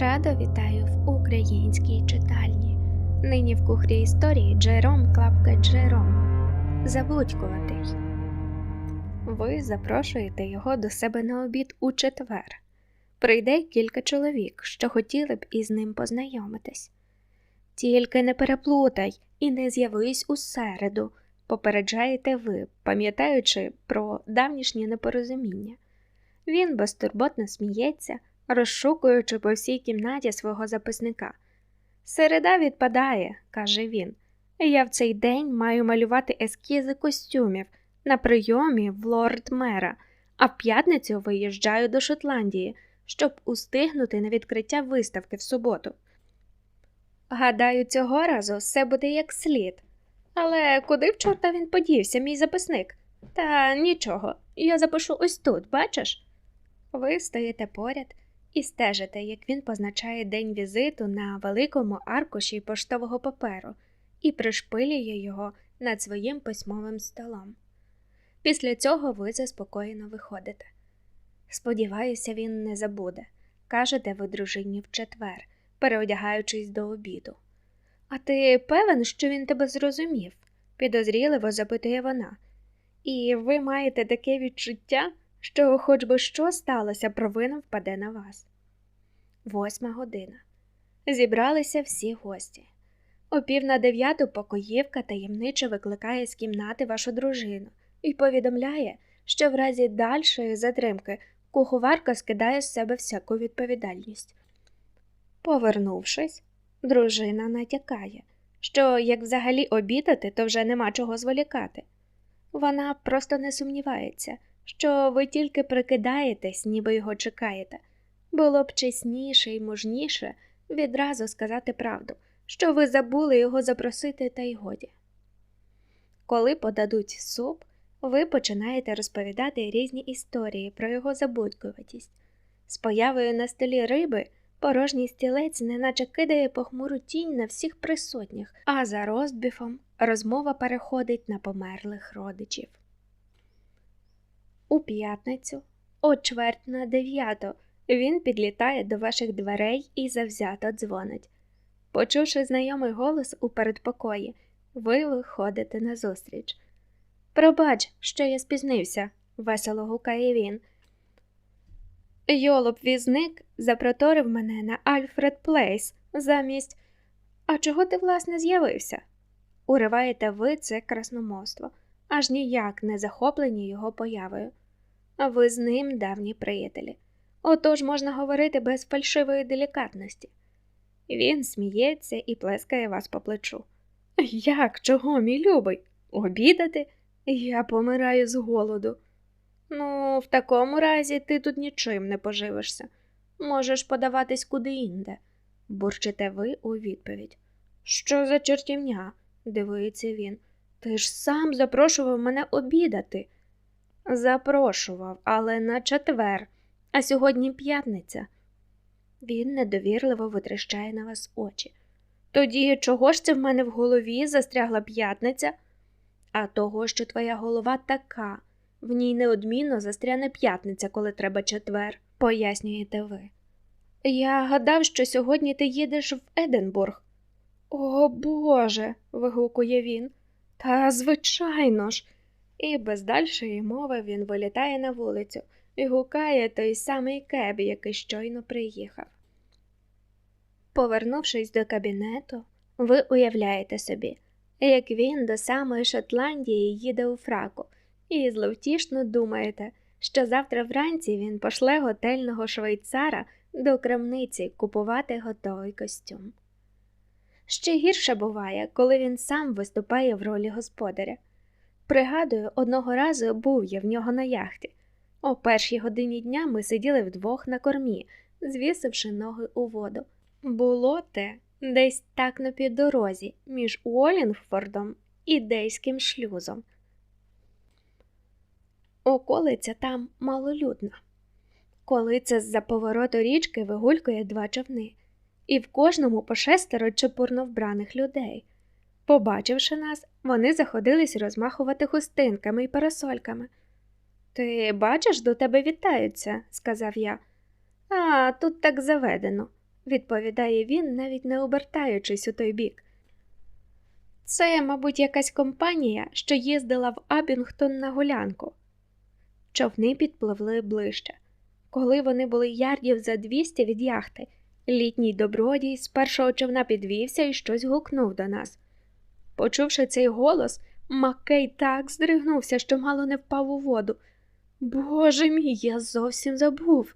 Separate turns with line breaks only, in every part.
Радо вітаю в українській читальні. Нині в кухрі історії Джером Клапка Джером. Забудькуватий. Ви запрошуєте його до себе на обід у четвер. Прийде кілька чоловік, що хотіли б із ним познайомитись. Тільки не переплутай і не з'явись у середу, попереджаєте ви, пам'ятаючи про давнішнє непорозуміння. Він безтурботно сміється, розшукуючи по всій кімнаті свого записника. Середа відпадає, каже він. Я в цей день маю малювати ескізи костюмів на прийомі в лорд мера, а в п'ятницю виїжджаю до Шотландії, щоб устигнути на відкриття виставки в суботу. Гадаю, цього разу все буде як слід. Але куди в чорта він подівся, мій записник? Та нічого, я запишу ось тут, бачиш? Ви стоїте поряд і стежите, як він позначає день візиту на великому аркуші поштового паперу і пришпилює його над своїм письмовим столом. Після цього ви заспокоєно виходите. Сподіваюся, він не забуде, кажете ви дружині в четвер, переодягаючись до обіду. А ти певен, що він тебе зрозумів? підозріливо запитує вона. І ви маєте таке відчуття, що хоч би що сталося, провина впаде на вас. Восьма година. Зібралися всі гості. О пів на дев'яту покоївка таємниче викликає з кімнати вашу дружину і повідомляє, що в разі дальшої затримки куховарка скидає з себе всяку відповідальність. Повернувшись, дружина натякає, що як взагалі обідати, то вже нема чого зволікати. Вона просто не сумнівається, що ви тільки прикидаєтесь, ніби його чекаєте. Було б чесніше і мужніше відразу сказати правду, що ви забули його запросити, та й годі. Коли подадуть суп, ви починаєте розповідати різні історії про його забудькуватість. З появою на столі риби порожній стілець неначе кидає похмуру тінь на всіх присутніх, а за роздбіфом розмова переходить на померлих родичів. У п'ятницю, о чверть на дев'яту, він підлітає до ваших дверей і завзято дзвонить. Почувши знайомий голос у передпокої, ви виходите назустріч. Пробач, що я спізнився, весело гукає він. Йолоп візник запроторив мене на Альфред Плейс замість. А чого ти, власне, з'явився? Уриваєте ви це красномовство, аж ніяк не захоплені його появою. Ви з ним давні приятелі. Отож можна говорити без фальшивої делікатності. Він сміється і плескає вас по плечу. Як, чого, мій любий? Обідати? Я помираю з голоду. Ну, в такому разі ти тут нічим не поживишся. Можеш подаватись куди інде, бурчите ви у відповідь. Що за чертівня? дивується він. Ти ж сам запрошував мене обідати. Запрошував, але на четвер, а сьогодні п'ятниця. Він недовірливо витріщає на вас очі. Тоді чого ж це в мене в голові застрягла п'ятниця? А того, що твоя голова така, в ній неодмінно застряне п'ятниця, коли треба четвер, пояснюєте ви. Я гадав, що сьогодні ти їдеш в Единбург. О Боже. вигукує він. Та звичайно ж. І без дальшої мови він вилітає на вулицю і гукає той самий кеб, який щойно приїхав. Повернувшись до кабінету, ви уявляєте собі, як він до самої Шотландії їде у фраку, і зловтішно думаєте, що завтра вранці він пошле готельного швейцара до крамниці купувати готовий костюм. Ще гірше буває, коли він сам виступає в ролі господаря. Пригадую, одного разу був я в нього на яхті. О першій годині дня ми сиділи вдвох на кормі, звісивши ноги у воду. Було те десь так на півдорозі між Уолінгфордом і Дейським шлюзом. Околиця там малолюдна. Коли це з-за повороту річки вигулькує два човни, і в кожному по шестеро чепурно вбраних людей. Побачивши нас, вони заходились розмахувати хустинками і парасольками. Ти бачиш, до тебе вітаються, сказав я. А тут так заведено. відповідає він, навіть не обертаючись у той бік. Це, мабуть, якась компанія, що їздила в Абінгтон на гулянку. Човни підпливли ближче. Коли вони були ярдів за 200 від яхти, літній добродій з першого човна підвівся і щось гукнув до нас. Почувши цей голос, Маккей так здригнувся, що мало не впав у воду. Боже мій, я зовсім забув.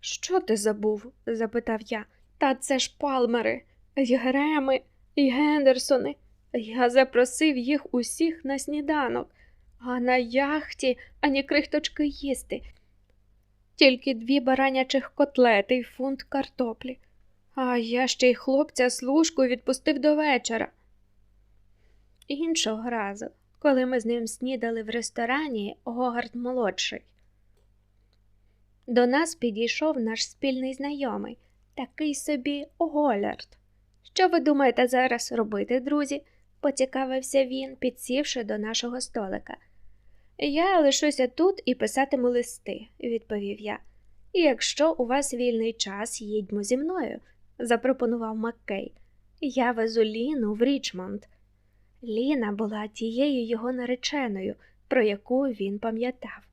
Що ти забув? запитав я. Та це ж палмери, й Греми, й Гендерсони. Я запросив їх усіх на сніданок, а на яхті ані крихточки їсти. Тільки дві баранячих котлети й фунт картоплі. А я ще й хлопця служку відпустив до вечора. Іншого разу, коли ми з ним снідали в ресторані Гогард молодший. До нас підійшов наш спільний знайомий, такий собі Голярд. Що ви думаєте зараз робити, друзі? поцікавився він, підсівши до нашого столика. Я лишуся тут і писатиму листи, відповів я. І якщо у вас вільний час, їдьмо зі мною, запропонував Маккей. Я везу Ліну в Річмонд. Ліна була тією його нареченою, про яку він пам'ятав.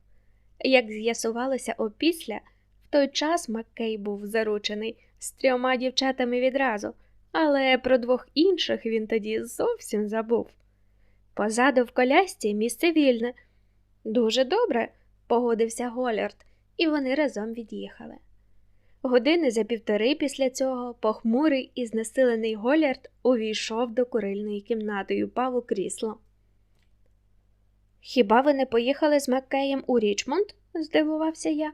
Як з'ясувалося опісля, в той час Маккей був заручений з трьома дівчатами відразу, але про двох інших він тоді зовсім забув. Позаду в колясці місце вільне. Дуже добре, погодився Голярд, і вони разом від'їхали. Години за півтори після цього похмурий і знесилений Голярд увійшов до курильної кімнати й упав у крісло. Хіба ви не поїхали з Маккеєм у Річмонд? здивувався я.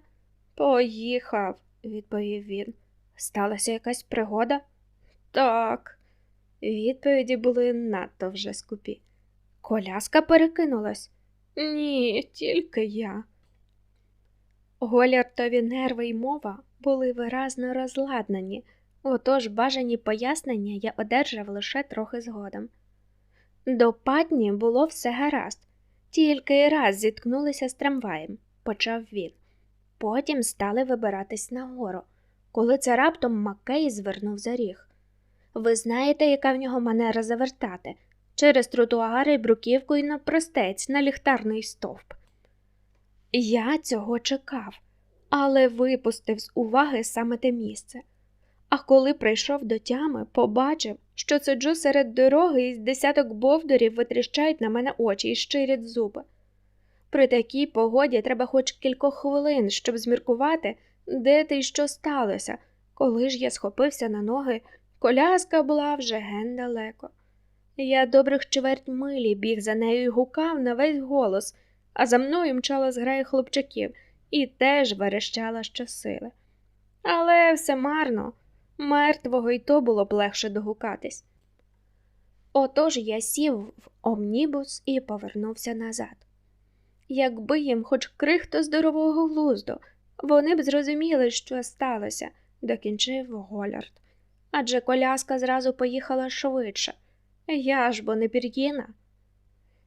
Поїхав, відповів він. Сталася якась пригода? Так. Відповіді були надто вже скупі. Коляска перекинулась. Ні, тільки я. Голяртові нерви й мова були виразно розладнані, отож бажані пояснення я одержав лише трохи згодом. До патні було все гаразд, тільки раз зіткнулися з трамваєм, почав він. Потім стали вибиратись нагору, коли це раптом Маккей звернув за ріг. Ви знаєте, яка в нього манера завертати через тротуари, бруківку і навпростець на ліхтарний стовп. Я цього чекав, але випустив з уваги саме те місце. А коли прийшов до тями, побачив, що сиджу серед дороги і з десяток бовдурів витріщають на мене очі і щирять зуби. При такій погоді треба хоч кількох хвилин, щоб зміркувати, де ти й що сталося, коли ж я схопився на ноги, коляска була вже ген далеко. Я добрих чверть милі біг за нею і гукав на весь голос, а за мною мчала зграя хлопчаків і теж верещала щосили. Але все марно, мертвого й то було б легше догукатись. Отож я сів в омнібус і повернувся назад. Якби їм хоч крихто здорового глузду, вони б зрозуміли, що сталося, докінчив Голярд. Адже коляска зразу поїхала швидше. Я ж бо не пір'їна.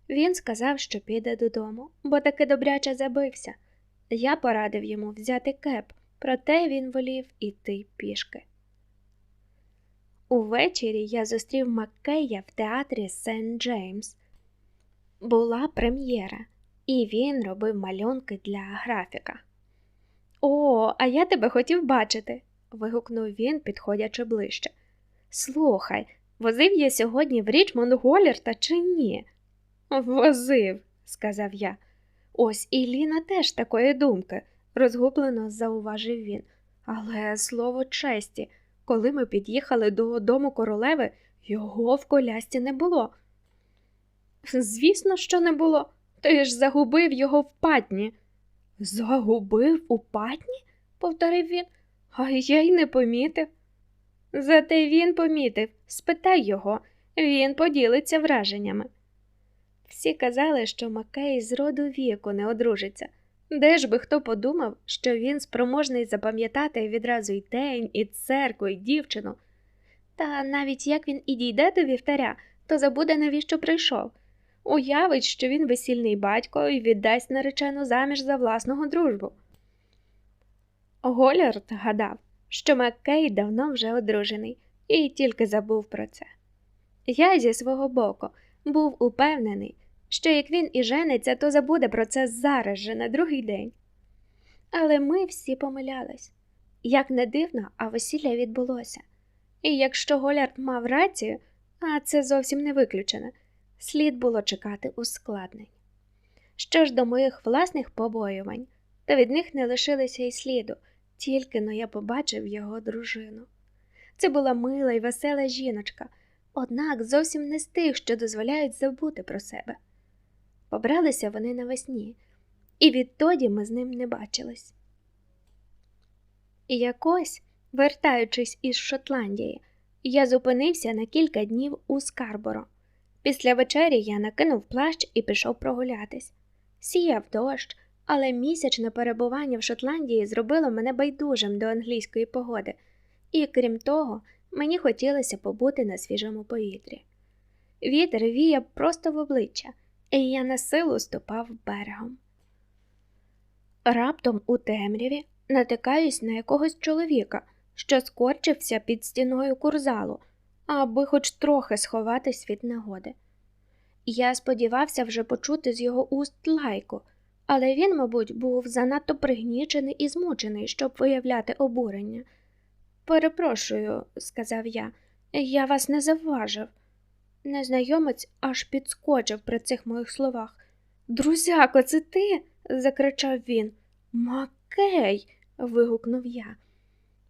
Він сказав, що піде додому, бо таки добряче забився. Я порадив йому взяти кеп, проте він волів іти пішки. Увечері я зустрів Маккея в театрі Сент Джеймс. Була прем'єра, і він робив малюнки для графіка. О, а я тебе хотів бачити. вигукнув він, підходячи ближче. Слухай, возив я сьогодні в Річмонд Голірта чи ні? Возив, сказав я. Ось і Ліна теж такої думки, розгублено зауважив він. Але слово честі, коли ми під'їхали до дому королеви, його в колясці не було. Звісно, що не було. Ти ж загубив його в патні. Загубив у патні? повторив він, а я й не помітив. Зате він помітив, спитай його, він поділиться враженнями. Всі казали, що Макей з роду віку не одружиться. Де ж би хто подумав, що він спроможний запам'ятати відразу й день, і церкву, і дівчину. Та навіть як він і дійде до вівтаря, то забуде, навіщо прийшов. Уявить, що він весільний батько і віддасть наречену заміж за власного дружбу. Голярд гадав, що Маккей давно вже одружений і тільки забув про це. Я зі свого боку був упевнений, що як він і жениться, то забуде про це зараз же на другий день. Але ми всі помилялись. Як не дивно, а весілля відбулося. І якщо Голярд мав рацію, а це зовсім не виключено, слід було чекати ускладнень. Що ж до моїх власних побоювань, то від них не лишилося й сліду, тільки но я побачив його дружину. Це була мила й весела жіночка, однак зовсім не з тих, що дозволяють забути про себе. Побралися вони навесні, і відтоді ми з ним не бачились. І якось, вертаючись із Шотландії, я зупинився на кілька днів у Скарборо. Після вечері я накинув плащ і пішов прогулятись. Сіяв дощ, але місячне перебування в Шотландії зробило мене байдужим до англійської погоди, і крім того, мені хотілося побути на свіжому повітрі. Вітер віяв просто в обличчя, і я на силу ступав берегом. Раптом у темряві натикаюсь на якогось чоловіка, що скорчився під стіною курзалу, аби хоч трохи сховатись від негоди. Я сподівався вже почути з його уст лайку, але він, мабуть, був занадто пригнічений і змучений, щоб виявляти обурення. Перепрошую, сказав я, я вас не завважив. Незнайомець аж підскочив при цих моїх словах. Друзяко, це ти? закричав він. Макей. вигукнув я.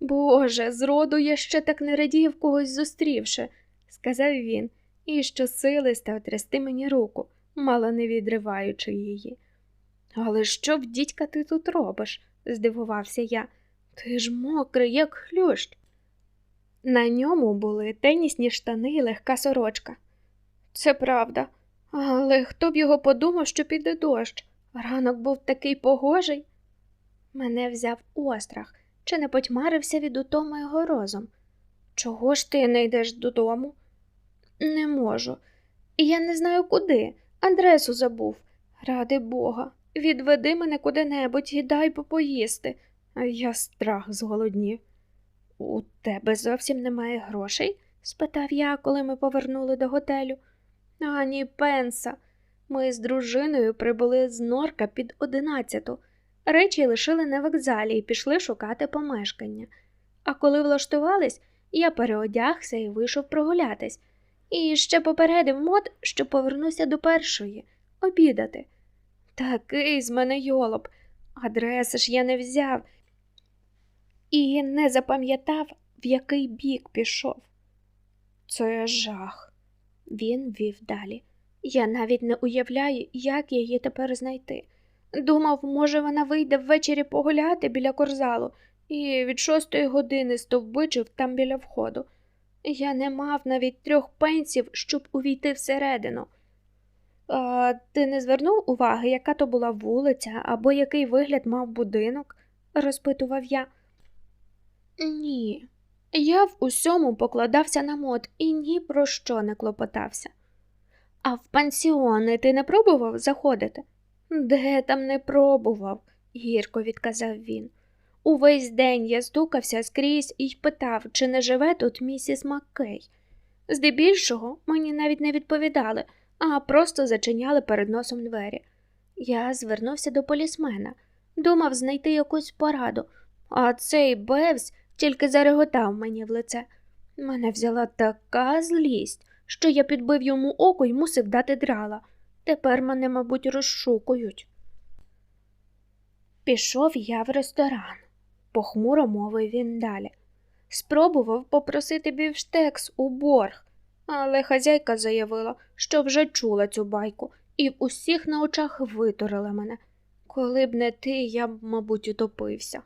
Боже, зроду я ще так не радів когось зустрівши, сказав він, і щосили став трясти мені руку, мало не відриваючи її. Але що в дідька ти тут робиш? здивувався я. Ти ж мокрий, як хлющ. На ньому були тенісні штани і легка сорочка. Це правда, але хто б його подумав, що піде дощ? Ранок був такий погожий. Мене взяв острах, чи не потьмарився від утоми його розум. Чого ж ти не йдеш додому? Не можу. Я не знаю куди. Адресу забув. Ради Бога, відведи мене куди-небудь і дай попоїсти. Я страх зголоднів. У тебе зовсім немає грошей? спитав я, коли ми повернули до готелю. Ані пенса. Ми з дружиною прибули з норка під одинадцяту. Речі лишили на вокзалі і пішли шукати помешкання. А коли влаштувались, я переодягся і вийшов прогулятись, і ще попередив мод, що повернуся до першої обідати. Такий з мене йолоп, адреси ж я не взяв і не запам'ятав, в який бік пішов. Це жах. Він вів далі. Я навіть не уявляю, як її тепер знайти. Думав, може, вона вийде ввечері погуляти біля корзалу і від шостої години стовбичив там біля входу. Я не мав навіть трьох пенсів, щоб увійти всередину. А Ти не звернув уваги, яка то була вулиця або який вигляд мав будинок? розпитував я. Ні, я в усьому покладався на мод і ні про що не клопотався. А в пансіони ти не пробував заходити? Де там не пробував, гірко відказав він. Увесь день я стукався скрізь і питав, чи не живе тут місіс Маккей. Здебільшого мені навіть не відповідали, а просто зачиняли перед носом двері. Я звернувся до полісмена, думав знайти якусь пораду, а цей Бевс тільки зареготав мені в лице. Мене взяла така злість, що я підбив йому око і мусив дати драла. Тепер мене, мабуть, розшукують. Пішов я в ресторан, похмуро мовив він далі. Спробував попросити бівштекс у борг, але хазяйка заявила, що вже чула цю байку, і в усіх на очах витурила мене. Коли б не ти, я б, мабуть, утопився.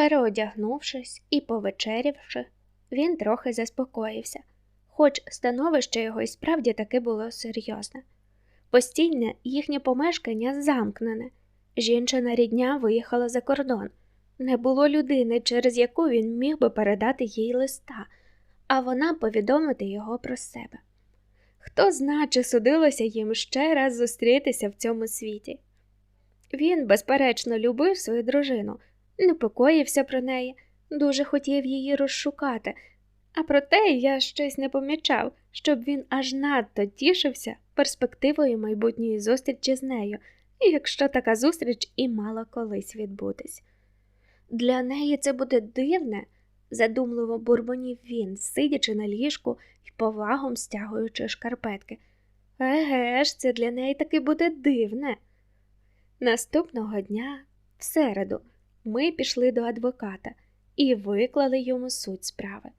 Переодягнувшись і повечерявши, він трохи заспокоївся, хоч становище його і справді таки було серйозне. Постійне їхнє помешкання замкнене. Жінчина рідня виїхала за кордон. Не було людини, через яку він міг би передати їй листа, а вона повідомити його про себе. Хто зна, чи судилося їм ще раз зустрітися в цьому світі. Він, безперечно, любив свою дружину непокоївся про неї, дуже хотів її розшукати. А проте я щось не помічав, щоб він аж надто тішився перспективою майбутньої зустрічі з нею, якщо така зустріч і мала колись відбутись. Для неї це буде дивне, задумливо бурбонів він, сидячи на ліжку і повагом стягуючи шкарпетки. Еге ж, це для неї таки буде дивне. Наступного дня, в середу, ми пішли до адвоката і виклали йому суть справи.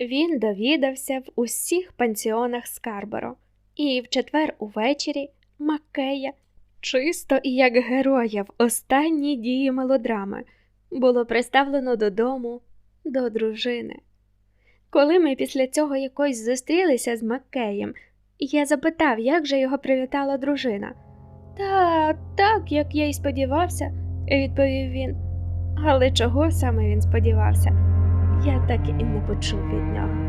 Він довідався в усіх пансіонах Скарборо, і в четвер увечері Маккея, чисто і як героя в останній дії мелодрами, було приставлено додому до дружини. Коли ми після цього якось зустрілися з Маккеєм, я запитав, як же його привітала дружина. Та так, як я й сподівався, відповів він. Але чого саме він сподівався? Я так і не почув від нього.